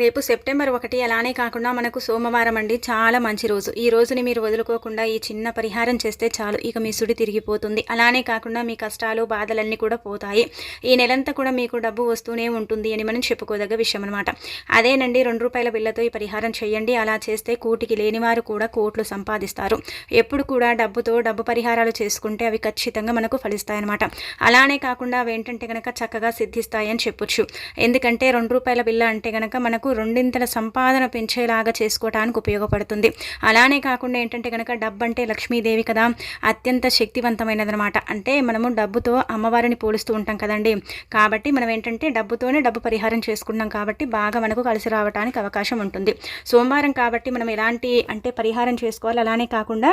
రేపు సెప్టెంబర్ ఒకటి అలానే కాకుండా మనకు సోమవారం అండి. చాలా మంచి రోజు. ఈ రోజుని మీరు వదులుకోకుండా ఈ చిన్న పరిహారం చేస్తే చాలు. ఇక మీ సుడి తిరిగిపోతుంది. అలానే కాకుండా మీ కష్టాలు బాధలన్నీ కూడా పోతాయి. ఈ నెలంతా కూడా మీకు డబ్బు వస్తూనే ఉంటుంది అని మనం చెప్పుకోదగ్గ విషయం అనమాట అదేనండి రెండు రూపాయల బిల్లతో ఈ పరిహారం చేయండి. అలా చేస్తే కూటికి లేనివారు కూడా కోట్లు సంపాదిస్తారు. ఎప్పుడు కూడా డబ్బుతో డబ్బు పరిహారాలు చేసుకుంటే అవి ఖచ్చితంగా మనకు ఫలిస్తాయన్నమాట. అలానే కాకుండా అవి ఏంటంటే కనుక చక్కగా సిద్ధిస్తాయని చెప్పొచ్చు. ఎందుకంటే రెండు రూపాయల బిల్ల అంటే కనుక మనకు మనకు రెండింతల సంపాదన పెంచేలాగా చేసుకోవడానికి ఉపయోగపడుతుంది. అలానే కాకుండా ఏంటంటే కనుక డబ్బు అంటే లక్ష్మీదేవి కదా అత్యంత శక్తివంతమైనదనమాట. అంటే మనము డబ్బుతో అమ్మవారిని పోలుస్తూ ఉంటాం కదండి. కాబట్టి మనం ఏంటంటే డబ్బుతోనే డబ్బు పరిహారం చేసుకున్నాం కాబట్టి బాగా మనకు కలిసి రావడానికి అవకాశం ఉంటుంది. సోమవారం కాబట్టి మనం ఎలాంటి అంటే పరిహారం చేసుకోవాలి. అలానే కాకుండా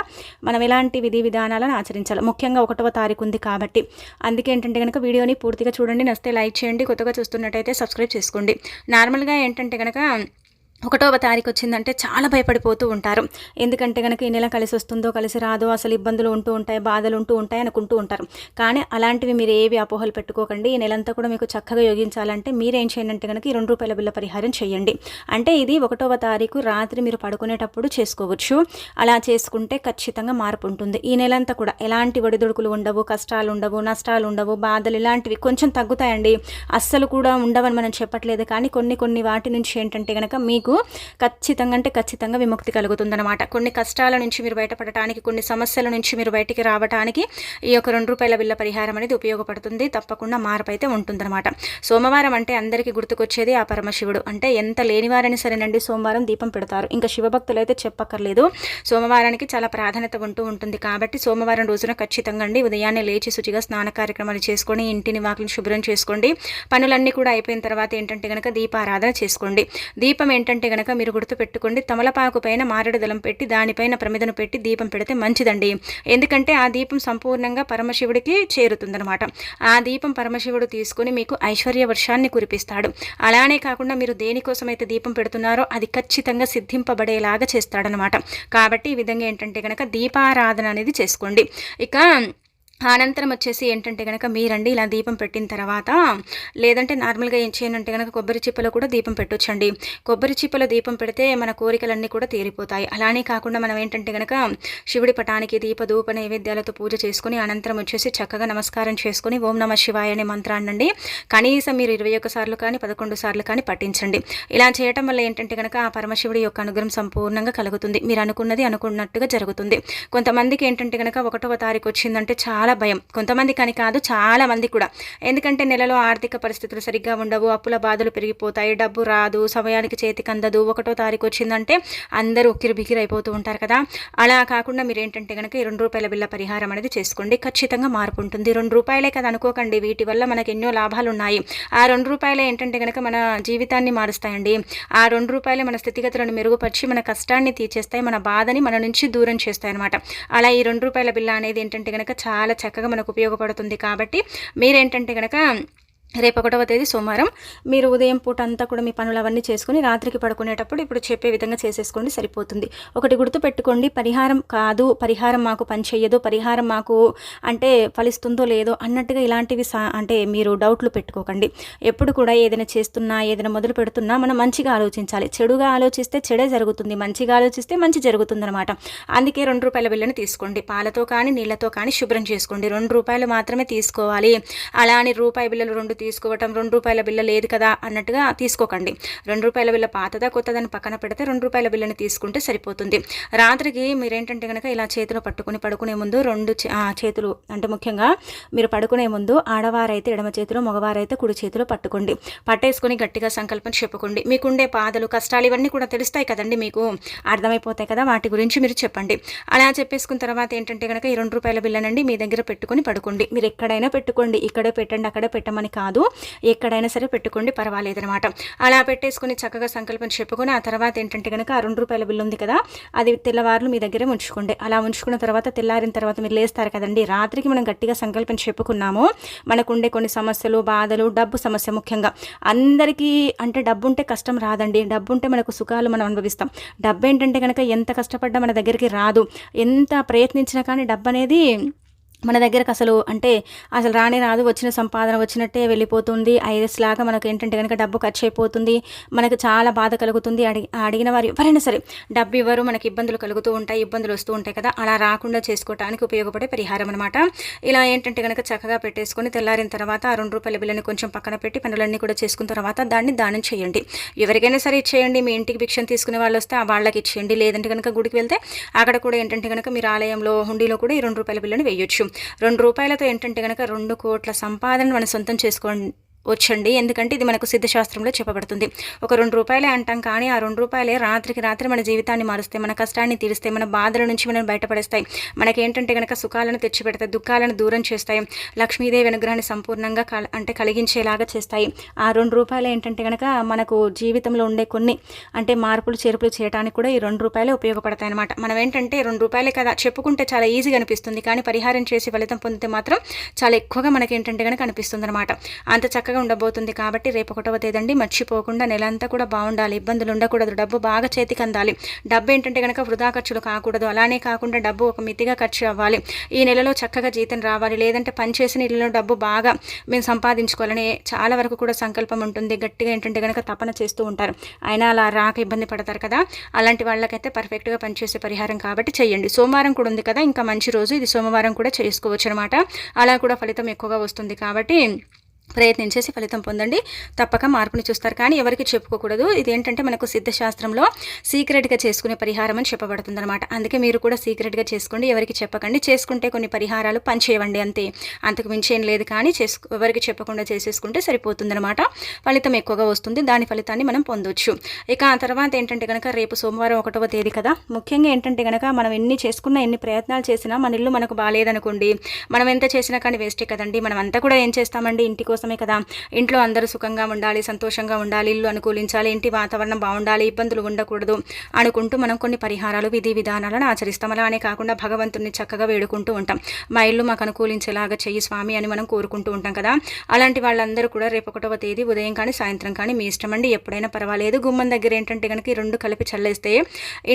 మనం ఎలాంటి విధి విధానాలను ఆచరించాలి. ముఖ్యంగా ఒకటవ తారీఖు ఉంది కాబట్టి. అందుకే ఏంటంటే కనుక వీడియోని పూర్తిగా చూడండి. నస్తే లైక్ చేయండి. కొత్తగా చూస్తున్నట్టయితే సబ్స్క్రైబ్ చేసుకోండి. నార్మల్గా ఏంటంటే కనుక ఒకటవ తారీఖు వచ్చిందంటే చాలా భయపడిపోతూ ఉంటారు. ఎందుకంటే కనుక ఈ నెల కలిసి వస్తుందో కలిసి రాదో అసలు ఇబ్బందులు ఉంటూ ఉంటాయి బాధలు ఉంటూ ఉంటాయి అనుకుంటూ ఉంటారు. కానీ అలాంటివి మీరు ఏవి అపోహలు పెట్టుకోకండి. ఈ నెలంతా కూడా మీకు చక్కగా యోగించాలంటే మీరేం చేయండి అంటే కనుక ఈ రెండు రూపాయల బిల్ల పరిహారం చేయండి. అంటే ఇది ఒకటవ తారీఖు రాత్రి మీరు పడుకునేటప్పుడు చేసుకోవచ్చు. అలా చేసుకుంటే ఖచ్చితంగా మార్పు ఉంటుంది. ఈ నెలంతా కూడా ఎలాంటి ఒడిదుడుకులు ఉండవు కష్టాలు ఉండవు నష్టాలు ఉండవు బాధలు ఇలాంటివి కొంచెం తగ్గుతాయండి. అస్సలు కూడా ఉండవని మనం చెప్పట్లేదు. కానీ కొన్ని కొన్ని వాటి నుంచి ఏంటంటే కనుక మీకు మీకు ఖచ్చితంగా అంటే ఖచ్చితంగా విముక్తి కలుగుతుందన్నమాట. కొన్ని కష్టాల నుంచి మీరు బయటపడటానికి కొన్ని సమస్యల నుంచి మీరు బయటికి రావడానికి ఈ యొక్క రెండు రూపాయల బిల్ల పరిహారం అనేది ఉపయోగపడుతుంది. తప్పకుండా మార్పైతే ఉంటుందన్నమాట. సోమవారం అంటే అందరికీ గుర్తుకొచ్చేది ఆ పరమశివుడు. అంటే ఎంత లేనివారని సరేనండి సోమవారం దీపం పెడతారు. ఇంకా శివభక్తులు అయితే చెప్పక్కర్లేదు. సోమవారానికి చాలా ప్రాధాన్యత ఉంటూ ఉంటుంది. కాబట్టి సోమవారం రోజున ఖచ్చితంగా అండి ఉదయాన్నే లేచి శుచిగా స్నాన కార్యక్రమాలు చేసుకొని ఇంటిని వాకిని శుభ్రం చేసుకోండి. పనులన్నీ కూడా అయిపోయిన తర్వాత ఏంటంటే కనుక దీపారాధన చేసుకోండి. దీపం ఏంటంటే అంటే కనుక మీరు గుర్తుపెట్టుకోండి. తమలపాకు పైన మారడు దళం పెట్టి దానిపైన ప్రమిదను పెట్టి దీపం పెడితే మంచిదండి. ఎందుకంటే ఆ దీపం సంపూర్ణంగా పరమశివుడికి చేరుతుందనమాట ఆ దీపం పరమశివుడు తీసుకుని మీకు ఐశ్వర్య వర్షాన్ని కురిపిస్తాడు. అలానే కాకుండా మీరు దేనికోసమైతే దీపం పెడుతున్నారో అది ఖచ్చితంగా సిద్ధింపబడేలాగా చేస్తాడనమాట కాబట్టి ఈ విధంగా ఏంటంటే కనుక దీపారాధన అనేది చేసుకోండి. ఇక అనంతరం వచ్చేసి ఏంటంటే కనుక మీరండి ఇలా దీపం పెట్టిన తర్వాత లేదంటే నార్మల్గా ఏం చేయనంటే కనుక కొబ్బరి చిప్పలో కూడా దీపం పెట్టొచ్చండి. కొబ్బరి చిప్పలో దీపం పెడితే మన కోరికలన్నీ కూడా తీరిపోతాయి. అలానే కాకుండా మనం ఏంటంటే కనుక శివుడి పటానికి దీప ధూప నైవేద్యాలతో పూజ చేసుకుని అనంతరం వచ్చేసి చక్కగా నమస్కారం చేసుకుని ఓం నమ శివాయ అనే మంత్రాన్నండి. కనీసం మీరు ఇరవై సార్లు కానీ పదకొండు సార్లు కానీ పట్టించండి ఇలా చేయటం వల్ల ఏంటంటే కనుక ఆ పరమశివుడి యొక్క అనుగ్రహం సంపూర్ణంగా కలుగుతుంది. మీరు అనుకున్నది అనుకున్నట్టుగా జరుగుతుంది. కొంతమందికి ఏంటంటే కనుక ఒకటవ తారీఖు వచ్చిందంటే చాలా చాలా భయం. కొంతమంది కానీ కాదు చాలా మంది కూడా. ఎందుకంటే నెలలో ఆర్థిక పరిస్థితులు సరిగ్గా ఉండవు. అప్పుల బాధలు పెరిగిపోతాయి. డబ్బు రాదు. సమయానికి చేతికి అందదు. ఒకటో తారీఖు వచ్చిందంటే అందరూ ఉక్కిరి బిక్కిరి అయిపోతూ ఉంటారు కదా. అలా కాకుండా మీరు ఏంటంటే కనుక ఈ రెండు రూపాయల బిల్ల పరిహారం అనేది చేసుకోండి. ఖచ్చితంగా మార్పు ఉంటుంది. రెండు రూపాయలే కదా అనుకోకండి. వీటి వల్ల మనకు ఎన్నో లాభాలు ఉన్నాయి ఆ రెండు రూపాయలే ఏంటంటే కనుక మన జీవితాన్ని మారుస్తాయండి. ఆ రెండు రూపాయలే మన స్థితిగతులను మెరుగుపరిచి మన కష్టాన్ని తీర్చేస్తాయి. మన బాధని మన నుంచి దూరం చేస్తాయి అనమాట అలా ఈ రెండు రూపాయల బిల్ల అనేది ఏంటంటే కనుక చాలా చక్కగా మనకు ఉపయోగపడుతుంది. కాబట్టి మీరేంటంటే కనుక రేపు ఒకటవ తేదీ సోమవారం. మీరు ఉదయం పూట అంతా కూడా మీ పనులు అవన్నీ చేసుకుని రాత్రికి పడుకునేటప్పుడు ఇప్పుడు చెప్పే విధంగా చేసేసుకోండి సరిపోతుంది. ఒకటి గుర్తు పెట్టుకోండి పరిహారం కాదు పరిహారం మాకు పనిచేయదు పరిహారం మాకు అంటే ఫలిస్తుందో లేదో అన్నట్టుగా ఇలాంటివి అంటే మీరు డౌట్లు పెట్టుకోకండి. ఎప్పుడు కూడా ఏదైనా చేస్తున్నా ఏదైనా మొదలు పెడుతున్నా మనం మంచిగా ఆలోచించాలి. చెడుగా ఆలోచిస్తే చెడే జరుగుతుంది మంచిగా ఆలోచిస్తే మంచి జరుగుతుంది అనమాట అందుకే రెండు రూపాయల బిల్లని తీసుకోండి. పాలతో కానీ నీళ్ళతో కానీ శుభ్రం చేసుకోండి. రెండు రూపాయలు మాత్రమే తీసుకోవాలి. అలా అని రూపాయి బిల్లలు రెండు తీసుకోవటం రెండు రూపాయల బిల్ల లేదు కదా అన్నట్టుగా తీసుకోకండి. రెండు రూపాయల బిల్ల పాతదా కొత్తదని పక్కన పెడితే రెండు రూపాయల బిల్లని తీసుకుంటే సరిపోతుంది. రాత్రికి మీరేంటంటే కనుక ఇలా చేతిలో పట్టుకుని పడుకునే ముందు రెండు చేతులు అంటే ముఖ్యంగా మీరు పడుకునే ముందు ఆడవారైతే ఎడమ చేతిలో మగవారైతే కుడి చేతిలో పట్టుకోండి. పట్టేసుకొని గట్టిగా సంకల్పం చెప్పుకోండి. మీకుండే బాధలు కష్టాలు ఇవన్నీ కూడా తెలుస్తాయి కదండి మీకు. అర్థమైపోతాయి కదా వాటి గురించి మీరు చెప్పండి. అలా చెప్పేసుకున్న తర్వాత ఏంటంటే కనుక ఈ రెండు రూపాయల బిల్లనండి మీ దగ్గర పెట్టుకొని పడుకోండి. మీరు ఎక్కడైనా పెట్టుకోండి. ఇక్కడే పెట్టండి అక్కడే పెట్టమని కాదు. కాదు. ఎక్కడైనా సరే పెట్టుకోండి పర్వాలేదనమాట. అలా పెట్టేసుకుని చక్కగా సంకల్పం చెప్పుకొని ఆ తర్వాత ఏంటంటే కనుక ఆ రెండు రూపాయల బిల్లు ఉంది కదా అది తెల్లవారులు మీ దగ్గరే ఉంచుకోండి. అలా ఉంచుకున్న తర్వాత తెల్లారిన తర్వాత మీరు లేస్తారు కదండి. రాత్రికి మనం గట్టిగా సంకల్పం చెప్పుకున్నాము. మనకుండే కొన్ని సమస్యలు బాధలు డబ్బు సమస్య ముఖ్యంగా. అందరికీ అంటే డబ్బు ఉంటే కష్టం రాదండి. డబ్బు ఉంటే మనకు సుఖాలు మనం అనుభవిస్తాం. డబ్బు ఏంటంటే కనుక ఎంత కష్టపడ్డా మన దగ్గరికి రాదు. ఎంత ప్రయత్నించినా కానీ డబ్బు అనేది మన దగ్గరకు అసలు అంటే అసలు రానే రాదు వచ్చిన సంపాదన వచ్చినట్టే వెళ్ళిపోతుంది. ఐఎస్ లాగా మనకు ఏంటంటే కనుక డబ్బు ఖర్చు అయిపోతుంది మనకు చాలా బాధ కలుగుతుంది. అడిగి అడిగిన వారు ఎవరైనా సరే డబ్బు ఇవ్వరు మనకి ఇబ్బందులు కలుగుతూ ఉంటాయి ఇబ్బందులు వస్తూ ఉంటాయి కదా. అలా రాకుండా చేసుకోవడానికి ఉపయోగపడే పరిహారం అనమాట ఇలా ఏంటంటే కనుక చక్కగా పెట్టేసుకొని తెల్లారిన తర్వాత ఆ రెండు రూపాయల బిల్లని కొంచెం పక్కన పెట్టి పనులన్నీ కూడా చేసుకున్న తర్వాత దాన్ని దానం చేయండి. ఎవరికైనా సరే ఇచ్చేయండి. మీ ఇంటికి భిక్షను తీసుకునే వాళ్ళు వస్తే ఆ వాళ్ళకి ఇచ్చేయండి. లేదంటే కనుక గుడికి వెళ్తే అక్కడ కూడా ఏంటంటే కనుక మీరు ఆలయంలో హుండీలో కూడా ఈ రెండు రూపాయల బిల్లుని వేయొచ్చు. రెండు రూపాయలతో ఏంటంటే కనుక రెండు కోట్ల సంపాదన మనం సొంతం చేసుకోండి వచ్చండి. ఎందుకంటే ఇది మనకు సిద్ధశాస్త్రంలో చెప్పబడుతుంది. ఒక రెండు రూపాయలే అంటాం కానీ ఆ రెండు రూపాయలే రాత్రికి రాత్రి మన జీవితాన్ని మారుస్తాయి. మన కష్టాన్ని తీరుస్తాయి. మన బాధల నుంచి మనం బయటపడేస్తాయి. మనకేంటంటే కనుక సుఖాలను తెచ్చిపెడతాయి దుఃఖాలను దూరం చేస్తాయి లక్ష్మీదేవి అనుగ్రహాన్ని సంపూర్ణంగా అంటే కలిగించేలాగా చేస్తాయి. ఆ రెండు రూపాయలు ఏంటంటే కనుక మనకు జీవితంలో ఉండే కొన్ని అంటే మార్పులు చేర్పులు చేయడానికి కూడా ఈ రెండు రూపాయలే ఉపయోగపడతాయి అనమాట మనం ఏంటంటే రెండు రూపాయలే కదా చెప్పుకుంటే చాలా ఈజీగా అనిపిస్తుంది. కానీ పరిహారం చేసి ఫలితం పొందితే మాత్రం చాలా ఎక్కువగా మనకి ఏంటంటే కనుక అనిపిస్తుంది అనమాట అంత చక్కగా చక్కగా ఉండబోతుంది కాబట్టి రేపు ఒకటవ తేదండి మర్చిపోకుండా నెలంతా కూడా బాగుండాలి. ఇబ్బందులు ఉండకూడదు. డబ్బు బాగా చేతికి అందాలి. డబ్బు ఏంటంటే కనుక వృధా ఖర్చులు కాకూడదు. అలానే కాకుండా డబ్బు ఒక మితిగా ఖర్చు అవ్వాలి. ఈ నెలలో చక్కగా జీతం రావాలి. లేదంటే పనిచేసిన ఇళ్ళలో డబ్బు బాగా మేము సంపాదించుకోవాలని చాలా వరకు కూడా సంకల్పం ఉంటుంది. గట్టిగా ఏంటంటే కనుక తపన చేస్తూ ఉంటారు. అయినా అలా రాక ఇబ్బంది పడతారు కదా. అలాంటి వాళ్ళకైతే పర్ఫెక్ట్గా పనిచేసే పరిహారం కాబట్టి చేయండి. సోమవారం కూడా ఉంది కదా. ఇంకా మంచి రోజు. ఇది సోమవారం కూడా చేసుకోవచ్చు అనమాట అలా కూడా ఫలితం ఎక్కువగా వస్తుంది కాబట్టి ప్రయత్నించేసి ఫలితం పొందండి. తప్పక మార్పుని చూస్తారు. కానీ ఎవరికి చెప్పుకోకూడదు. ఇదేంటంటే మనకు సిద్ధశాస్త్రంలో సీక్రెట్గా చేసుకునే పరిహారం అని చెప్పబడుతుంది అనమాట అందుకే మీరు కూడా సీక్రెట్గా చేసుకోండి. ఎవరికి చెప్పకండి. చేసుకుంటే కొన్ని పరిహారాలు పనిచేయవండి అంతే. అంతకు మించి ఏం లేదు. కానీ చేసుకు ఎవరికి చెప్పకుండా చేసేసుకుంటే సరిపోతుందనమాట ఫలితం ఎక్కువగా వస్తుంది. దాని ఫలితాన్ని మనం పొందొచ్చు. ఇక ఆ తర్వాత ఏంటంటే కనుక రేపు సోమవారం ఒకటవ తేదీ కదా. ముఖ్యంగా ఏంటంటే కనుక మనం ఎన్ని చేసుకున్నా ఎన్ని ప్రయత్నాలు చేసినా మన ఇల్లు మనకు బాగాలేదనుకోండి మనం ఎంత చేసినా కానీ వేస్టే కదండి. మనం అంతా కూడా ఏం చేస్తామండి? ఇంటి కోసమే కదా. ఇంట్లో అందరూ సుఖంగా ఉండాలి సంతోషంగా ఉండాలి ఇల్లు అనుకూలించాలి ఇంటి వాతావరణం బాగుండాలి ఇబ్బందులు ఉండకూడదు అనుకుంటూ మనం కొన్ని పరిహారాలు విధి విధానాలను ఆచరిస్తాం. అలానే కాకుండా భగవంతుని చక్కగా వేడుకుంటూ ఉంటాం. మా ఇల్లు మాకు అనుకూలించేలాగా చెయ్యి స్వామి అని మనం కోరుకుంటూ ఉంటాం కదా. అలాంటి వాళ్ళందరూ కూడా రేపు ఒకటవ తేదీ ఉదయం కానీ సాయంత్రం కానీ మీ ఇష్టం అండి. ఎప్పుడైనా పర్వాలేదు. గుమ్మం దగ్గర ఏంటంటే కనుక ఈ రెండు కలిపి చల్లేస్తే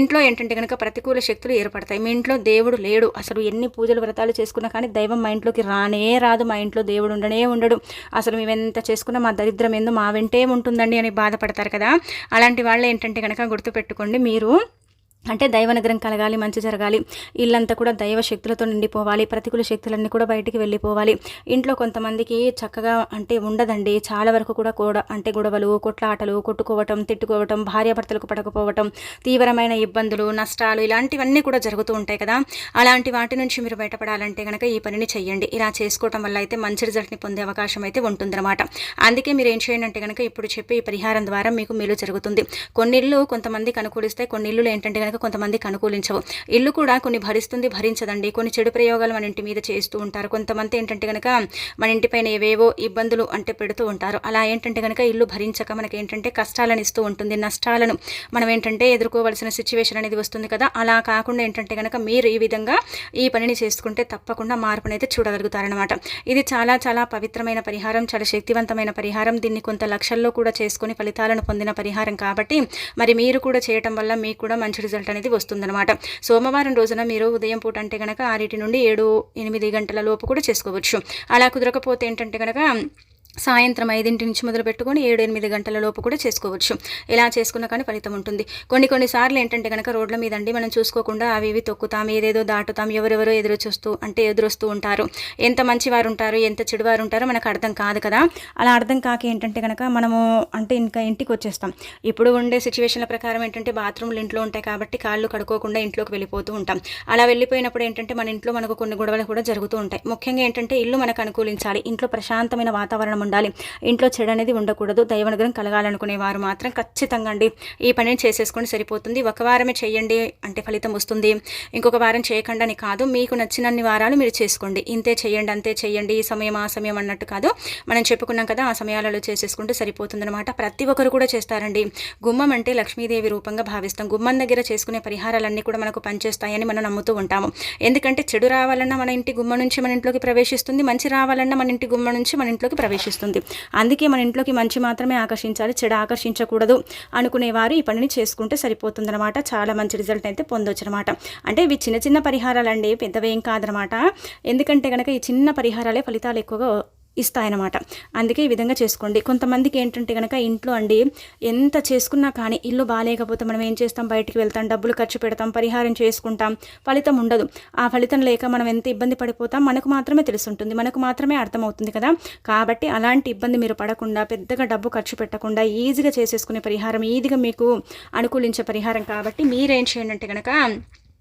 ఇంట్లో ఏంటంటే కనుక ప్రతికూల శక్తులు ఏర్పడతాయి. మీ ఇంట్లో దేవుడు లేడు. అసలు ఎన్ని పూజలు వ్రతాలు చేసుకున్నా కానీ దైవం మా ఇంట్లోకి రానే రాదు. మా ఇంట్లో దేవుడు ఉండనే ఉండడు. అసలు మేము ఎంత మా దరిద్రం ఎందు మా వెంటే ఉంటుందండి అని బాధపడతారు కదా. అలాంటి వాళ్ళు ఏంటంటే కనుక గుర్తుపెట్టుకోండి మీరు అంటే దైవనగరం కలగాలి మంచి జరగాలి ఇల్లంతా కూడా దైవ శక్తులతో నిండిపోవాలి ప్రతికూల శక్తులన్నీ కూడా బయటికి వెళ్ళిపోవాలి. ఇంట్లో కొంతమందికి చక్కగా అంటే ఉండదండి. చాలా వరకు కూడా కూడా అంటే గొడవలు కొట్లాటలు కొట్టుకోవటం తిట్టుకోవటం భార్యాభర్తలకు పడకపోవటం తీవ్రమైన ఇబ్బందులు నష్టాలు ఇలాంటివన్నీ కూడా జరుగుతూ ఉంటాయి కదా. అలాంటి వాటి నుంచి మీరు బయటపడాలంటే కనుక ఈ పనిని చేయండి ఇలా చేసుకోవటం వల్ల అయితే మంచి రిజల్ట్ని పొందే అవకాశం అయితే ఉంటుందన్నమాట. అందుకే మీరు ఏం చేయండి అంటే కనుక ఇప్పుడు చెప్పే ఈ పరిహారం ద్వారా మీకు మేలు జరుగుతుంది. కొన్ని ఇల్లు కొంతమందికి అనుకూలిస్తే కొన్ని ఇల్లు ఏంటంటే కనుక కొంతమందికి అనుకూలించవు. ఇల్లు కూడా కొన్ని భరిస్తుంది భరించదండి. కొన్ని చెడు ప్రయోగాలు మన ఇంటి మీద చేస్తూ ఉంటారు. కొంతమంది ఏంటంటే కనుక మన ఇంటిపైన ఏవేవో ఇబ్బందులు అంటే పెడుతూ ఉంటారు. అలా ఏంటంటే కనుక ఇల్లు భరించక మనకి ఏంటంటే కష్టాలను ఇస్తూ ఉంటుంది. నష్టాలను మనం ఏంటంటే ఎదుర్కోవాల్సిన సిచ్యువేషన్ అనేది వస్తుంది కదా. అలా కాకుండా ఏంటంటే కనుక మీరు ఈ విధంగా ఈ పనిని చేసుకుంటే తప్పకుండా మార్పునైతే చూడగలుగుతారనమాట ఇది చాలా చాలా పవిత్రమైన పరిహారం చాలా శక్తివంతమైన పరిహారం. దీన్ని కొంత లక్షల్లో కూడా చేసుకుని ఫలితాలను పొందిన పరిహారం కాబట్టి మరి మీరు కూడా చేయటం వల్ల మీకు కూడా మంచి రిజల్ట్ రిజల్ట్ అనేది వస్తుందన్నమాట. సోమవారం రోజున మీరు ఉదయం పూట అంటే కనుక ఆరింటి నుండి ఏడు ఎనిమిది గంటల లోపు కూడా చేసుకోవచ్చు. అలా కుదరకపోతే ఏంటంటే కనుక సాయంత్రం ఐదింటి నుంచి మొదలు పెట్టుకొని ఏడు ఎనిమిది గంటల లోపు కూడా చేసుకోవచ్చు. ఇలా చేసుకున్న కానీ ఫలితం ఉంటుంది. కొన్ని కొన్నిసార్లు ఏంటంటే కనుక రోడ్ల మీద అండి మనం చూసుకోకుండా అవి ఇవి తొక్కుతాం ఏదేదో దాటుతాం ఎవరెవరో ఎదురు చూస్తూ అంటే ఎదురొస్తూ ఉంటారు. ఎంత మంచివారు ఉంటారు ఎంత చెడువారు ఉంటారో మనకు అర్థం కాదు కదా. అలా అర్థం కాక ఏంటంటే కనుక మనము అంటే ఇంకా ఇంటికి వచ్చేస్తాం. ఇప్పుడు ఉండే సిచ్యువేషన్ల ప్రకారం ఏంటంటే బాత్రూమ్లు ఇంట్లో ఉంటాయి కాబట్టి కాళ్ళు కడుక్కోకుండా ఇంట్లోకి వెళ్ళిపోతూ ఉంటాం. అలా వెళ్ళిపోయినప్పుడు ఏంటంటే మన ఇంట్లో మనకు కొన్ని గొడవలు కూడా జరుగుతూ ఉంటాయి. ముఖ్యంగా ఏంటంటే ఇల్లు మనకు అనుకూలించాలి. ఇంట్లో ప్రశాంతమైన వాతావరణం ఉండాలి. ఇంట్లో చెడు అనేది ఉండకూడదు. దైవనుగ్రహం కలగాలనుకునే వారు మాత్రం ఖచ్చితంగా అండి. ఈ పనిని చేసేసుకొని సరిపోతుంది. ఒక వారమే చేయండి అంటే ఫలితం వస్తుంది. ఇంకొక వారం చేయకుండా కాదు. మీకు నచ్చినన్ని వారాలు మీరు చేసుకోండి. ఇంతే చేయండి అంతే చేయండి. ఈ సమయం ఆ సమయం అన్నట్టు కాదు. మనం చెప్పుకున్నాం కదా ఆ సమయాలలో చేసేసుకుంటే సరిపోతుందన్నమాట. ప్రతి ఒక్కరు కూడా చేస్తారండి. గుమ్మం అంటే లక్ష్మీదేవి రూపంగా భావిస్తాం. గుమ్మం దగ్గర చేసుకునే పరిహారాలన్నీ కూడా మనకు పనిచేస్తాయని మనం నమ్ముతూ ఉంటాము. ఎందుకంటే చెడు రావాలన్నా మన ఇంటి గుమ్మ నుంచి మన ఇంట్లోకి ప్రవేశిస్తుంది. మంచి రావాలన్నా మన ఇంటి గుమ్మ నుంచి మన ఇంట్లోకి ప్రవేశిస్తుంది. వస్తుంది అందుకే మన ఇంట్లోకి మంచి మాత్రమే ఆకర్షించాలి చెడు ఆకర్షించకూడదు అనుకునేవారు ఈ పనిని చేసుకుంటే సరిపోతుందన్నమాట. చాలా మంచి రిజల్ట్ అయితే పొందొచ్చు అనమాట అంటే ఇవి చిన్న చిన్న పరిహారాలు అండి పెద్దవేం కాదనమాట ఎందుకంటే కనుక ఈ చిన్న పరిహారాలే ఫలితాలు ఎక్కువగా ఇస్తాయన్నమాట. అందుకే ఈ విధంగా చేసుకోండి. కొంతమందికి ఏంటంటే కనుక ఇంట్లో అండి ఎంత చేసుకున్నా కానీ ఇల్లు బాగాలేకపోతే మనం ఏం చేస్తాం? బయటికి వెళ్తాం డబ్బులు ఖర్చు పెడతాం పరిహారం చేసుకుంటాం. ఫలితం ఉండదు. ఆ ఫలితం లేక మనం ఎంత ఇబ్బంది పడిపోతాం? మనకు మాత్రమే తెలుసుంటుంది. మనకు మాత్రమే అర్థమవుతుంది కదా? కాబట్టి అలాంటి ఇబ్బంది మీరు పడకుండా పెద్దగా డబ్బు ఖర్చు పెట్టకుండా ఈజీగా చేసేసుకునే పరిహారం ఈజీగా మీకు అనుకూలించే పరిహారం కాబట్టి మీరేం చేయండి అంటే కనుక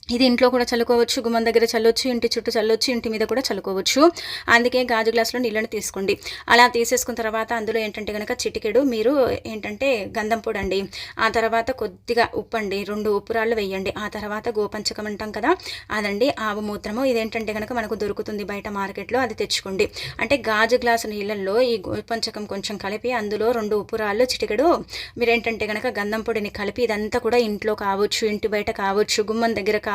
ఇది ఇంట్లో కూడా చల్లుకోవచ్చు గుమ్మం దగ్గర చల్లొచ్చు ఇంటి చుట్టూ చల్లొచ్చు ఇంటి మీద కూడా చల్లుకోవచ్చు. అందుకే గాజు గ్లాసులో నీళ్ళని తీసుకోండి. అలా తీసేసుకున్న తర్వాత అందులో ఏంటంటే కనుక చిటికెడు మీరు ఏంటంటే గంధం పొడి అండి ఆ తర్వాత కొద్దిగా ఉప్పు అండి రెండు ఉప్పురాళ్ళు వేయండి. ఆ తర్వాత గోపంచకం అంటాం కదా అదండి ఆవు మూత్రము. ఇదేంటంటే కనుక మనకు దొరుకుతుంది బయట మార్కెట్లో అది తెచ్చుకోండి. అంటే గాజు గ్లాసు నీళ్ళల్లో ఈ గోపంచకం కొంచెం కలిపి అందులో రెండు ఉప్పురాళ్ళు చిటికెడు మీరేంటంటే కనుక గంధం పొడిని కలిపి ఇదంతా కూడా ఇంట్లో కావచ్చు ఇంటి బయట కావచ్చు గుమ్మం దగ్గర కావచ్చు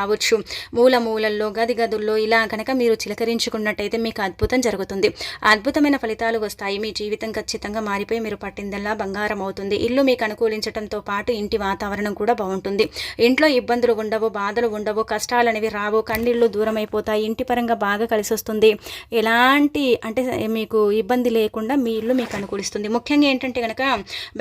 మూల మూలల్లో గది గదుల్లో ఇలా కనుక మీరు చిలకరించుకున్నట్టయితే మీకు అద్భుతం జరుగుతుంది. అద్భుతమైన ఫలితాలు వస్తాయి. మీ జీవితం ఖచ్చితంగా మారిపోయి మీరు పట్టిందల్లా బంగారం అవుతుంది. ఇల్లు మీకు అనుకూలించడంతో పాటు ఇంటి వాతావరణం కూడా బాగుంటుంది. ఇంట్లో ఇబ్బందులు ఉండవు బాధలు ఉండవు కష్టాలు అనేవి రావు. కన్నీళ్ళు దూరం అయిపోతాయి ఇంటి పరంగా బాగా కలిసి వస్తుంది ఎలాంటి అంటే మీకు ఇబ్బంది లేకుండా మీ ఇల్లు మీకు అనుకూలిస్తుంది. ముఖ్యంగా ఏంటంటే కనుక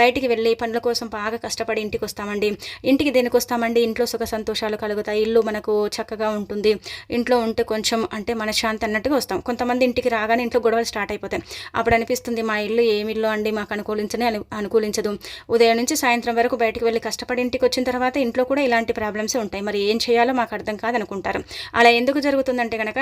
బయటికి వెళ్ళి పనుల కోసం బాగా కష్టపడి ఇంటికి వస్తామండి ఇంటికి దేనికి వస్తామండి ఇంట్లో సుఖ సంతోషాలు కలుగుతాయి. ఇల్లు మనకు చక్కగా ఉంటుంది. ఇంట్లో ఉంటే కొంచెం అంటే మనశ్శాంతి అన్నట్టుగా వస్తాం. కొంతమంది ఇంటికి రాగానే ఇంట్లో గొడవలు స్టార్ట్ అయిపోతాయి. అప్పుడు అనిపిస్తుంది మా ఇల్లు ఏమి ఇల్లు అండి మాకు అనుకూలించని అనుకూలించదు. ఉదయం నుంచి సాయంత్రం వరకు బయటకు వెళ్ళి కష్టపడి ఇంటికి వచ్చిన తర్వాత ఇంట్లో కూడా ఇలాంటి ప్రాబ్లమ్స్ ఉంటాయి. మరి ఏం చేయాలో మాకు అర్థం కాదనుకుంటారు. అలా ఎందుకు జరుగుతుందంటే కనుక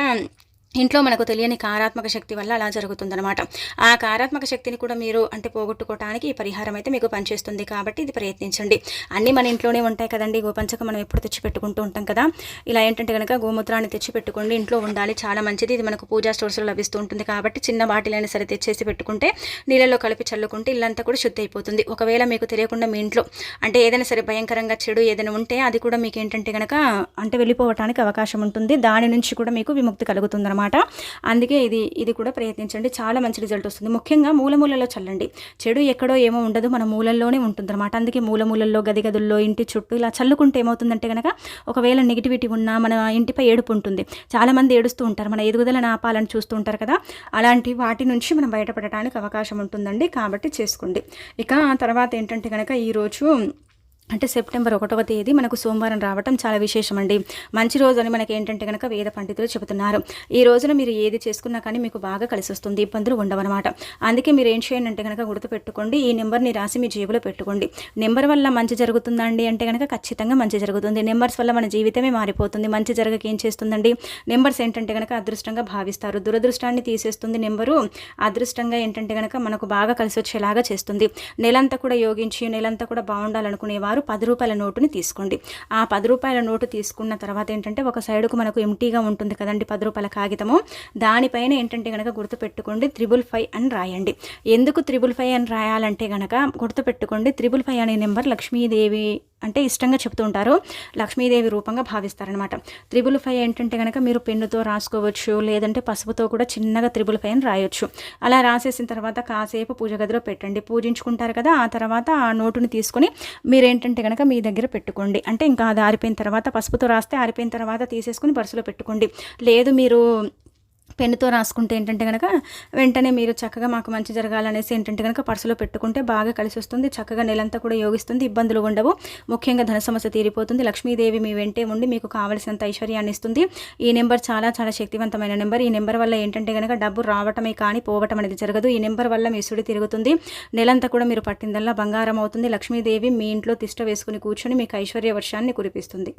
ఇంట్లో మనకు తెలియని కారాత్మక శక్తి వల్ల అలా జరుగుతుందనమాట ఆ కారాత్మక శక్తిని కూడా మీరు అంటే పోగొట్టుకోవడానికి ఈ పరిహారం అయితే మీకు పనిచేస్తుంది కాబట్టి ఇది ప్రయత్నించండి. అన్నీ మన ఇంట్లోనే ఉంటాయి కదండి. గోపంచక మనం ఎప్పుడు తెచ్చి పెట్టుకుంటూ ఉంటాం కదా. ఇలా ఏంటంటే కనుక గోమూత్రాన్ని తెచ్చి పెట్టుకోండి ఇంట్లో ఉండాలి. చాలా మంచిది. ఇది మనకు పూజా స్టోర్స్లో లభిస్తూ ఉంటుంది కాబట్టి చిన్న బాటిలైనా సరే తెచ్చేసి పెట్టుకుంటే నీళ్ళలో కలిపి చల్లుకుంటే ఇల్లంతా కూడా శుద్ధి అయిపోతుంది. ఒకవేళ మీకు తెలియకుండా మీ ఇంట్లో అంటే ఏదైనా సరే భయంకరంగా చెడు ఏదైనా ఉంటే అది కూడా మీకు ఏంటంటే కనుక అంటే వెళ్ళిపోవటానికి అవకాశం ఉంటుంది. దాని నుంచి కూడా మీకు విముక్తి కలుగుతుంది అనమాట అందుకే ఇది ఇది కూడా ప్రయత్నించండి. చాలా మంచి రిజల్ట్ వస్తుంది. ముఖ్యంగా మూలమూలలో చల్లండి. చెడు ఎక్కడో ఏమో ఉండదు. మన మూలల్లోనే ఉంటుంది అనమాట అందుకే మూలమూలల్లో గది గదుల్లో ఇంటి చుట్టూ ఇలా చల్లుకుంటే ఏమవుతుందంటే కనుక ఒకవేళ నెగిటివిటీ ఉన్నా మన ఇంటిపై ఏడుపు ఉంటుంది. చాలామంది ఏడుస్తూ ఉంటారు. మన ఎదుగుదల ఆపాలని చూస్తూ ఉంటారు కదా. అలాంటి వాటి నుంచి మనం బయటపడటానికి అవకాశం ఉంటుందండి. కాబట్టి చేసుకోండి. ఇక తర్వాత ఏంటంటే కనుక ఈరోజు అంటే సెప్టెంబర్ ఒకటవ తేదీ మనకు సోమవారం రావటం చాలా విశేషం అండి మంచి రోజు అని మనకి ఏంటంటే కనుక వేద పండితులు చెబుతున్నారు. ఈ రోజున మీరు ఏది చేసుకున్నా కానీ మీకు బాగా కలిసి వస్తుంది ఇబ్బందులు ఉండవన్నమాట. అందుకే మీరు ఏం చేయండి అంటే కనుక గుర్తుపెట్టుకోండి ఈ నెంబర్ని రాసి మీ జేబులో పెట్టుకోండి. నెంబర్ వల్ల మంచి జరుగుతుందండి అంటే కనుక ఖచ్చితంగా మంచి జరుగుతుంది. నెంబర్స్ వల్ల మన జీవితమే మారిపోతుంది. మంచి జరగక ఏం చేస్తుందండి? నెంబర్స్ ఏంటంటే కనుక అదృష్టంగా భావిస్తారు. దురదృష్టాన్ని తీసేస్తుంది నెంబరు. అదృష్టంగా ఏంటంటే కనుక మనకు బాగా కలిసి వచ్చేలాగా చేస్తుంది. నెలంతా కూడా యోగించి నెలంతా కూడా బాగుండాలనుకునేవారు వారు పది రూపాయల నోటుని తీసుకోండి. ఆ పది రూపాయల నోటు తీసుకున్న తర్వాత ఏంటంటే ఒక సైడుకు మనకు ఎంటీగా ఉంటుంది కదండి పది రూపాయల కాగితము. దానిపైన ఏంటంటే కనుక గుర్తుపెట్టుకోండి త్రిబుల్ ఫైవ్ అని రాయండి. ఎందుకు త్రిబుల్ ఫైవ్ అని రాయాలంటే కనుక గుర్తుపెట్టుకోండి త్రిబుల్ ఫైవ్ అనే నెంబర్ లక్ష్మీదేవి అంటే ఇష్టంగా చెప్తూ ఉంటారు. లక్ష్మీదేవి రూపంగా భావిస్తారనమాట త్రిబుల్ ఫైవ్ ఏంటంటే కనుక మీరు పెన్నుతో రాసుకోవచ్చు లేదంటే పసుపుతో కూడా చిన్నగా త్రిబుల్ ఫైవ్ అని రాయొచ్చు. అలా రాసేసిన తర్వాత కాసేపు పూజ గదిలో పెట్టండి. పూజించుకుంటారు కదా ఆ తర్వాత ఆ నోటుని తీసుకొని మీరేంటంటే కనుక మీ దగ్గర పెట్టుకోండి. అంటే ఇంకా అది ఆరిపోయిన తర్వాత పసుపుతో రాస్తే ఆరిపోయిన తర్వాత తీసేసుకుని పర్సులో పెట్టుకోండి. లేదు మీరు పెన్నుతో రాసుకుంటే ఏంటంటే కనుక వెంటనే మీరు చక్కగా మాకు మంచి జరగాలనేసి ఏంటంటే కనుక పర్సులో పెట్టుకుంటే బాగా కలిసి వస్తుంది చక్కగా నెలంతా కూడా యోగిస్తుంది. ఇబ్బందులు ఉండవు. ముఖ్యంగా ధన సమస్య తీరిపోతుంది. లక్ష్మీదేవి మీ వెంటే ఉండి మీకు కావలసినంత ఐశ్వర్యాన్ని ఇస్తుంది. ఈ నెంబర్ చాలా చాలా శక్తివంతమైన నెంబర్. ఈ నెంబర్ వల్ల ఏంటంటే కనుక డబ్బు రావటమే కానీ పోవటం అనేది జరగదు. ఈ నెంబర్ వల్ల మీ సుడి తిరుగుతుంది. నెలంతా కూడా మీరు పట్టిందల్లా బంగారం అవుతుంది. లక్ష్మీదేవి మీ ఇంట్లో తిష్ట వేసుకుని కూర్చొని మీకు ఐశ్వర్య వర్షాన్ని కురిపిస్తుంది.